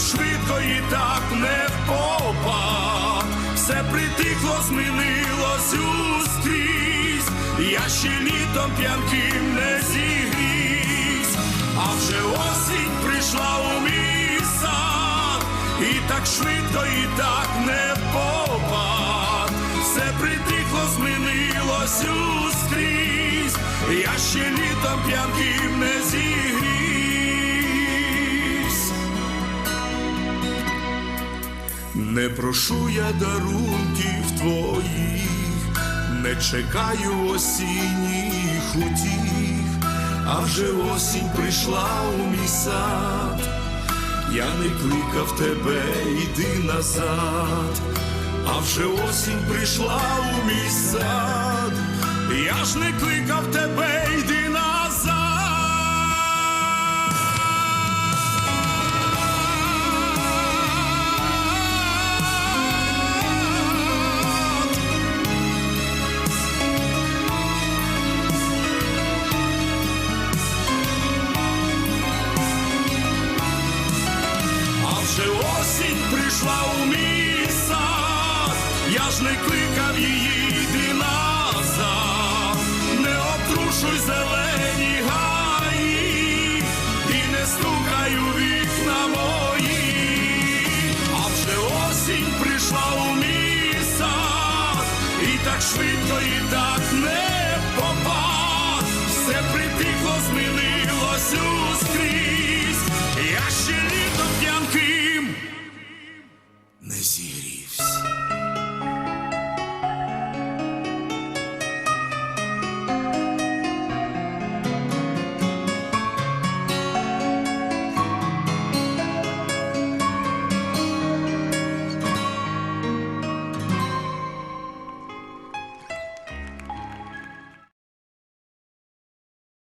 швидко, і так не впопад. Все притихло, змінилось ускрізь, я ще літом п'янким не зігрівсь, а вже осінь прийшла у мій і так швидко, і так не впопад. Все притихло, змінилось ускрізь, я ще літом п'янким не зігрівсь. Не прошу я дарунків твоїх, не чекаю осінніх утіх, а вже осінь прийшла у мій сад, я не кликав тебе, йди назад, а вже осінь прийшла у мій сад, я ж не кликав тебе, йди назад. Вже осінь прийшла у мій я ж не кликав її, йди назад, не обтрушуй зелені гаї, і не стукай у вікна мої, а вже осінь прийшла у мій і так швидко, і так не попад, все притихло, змінилось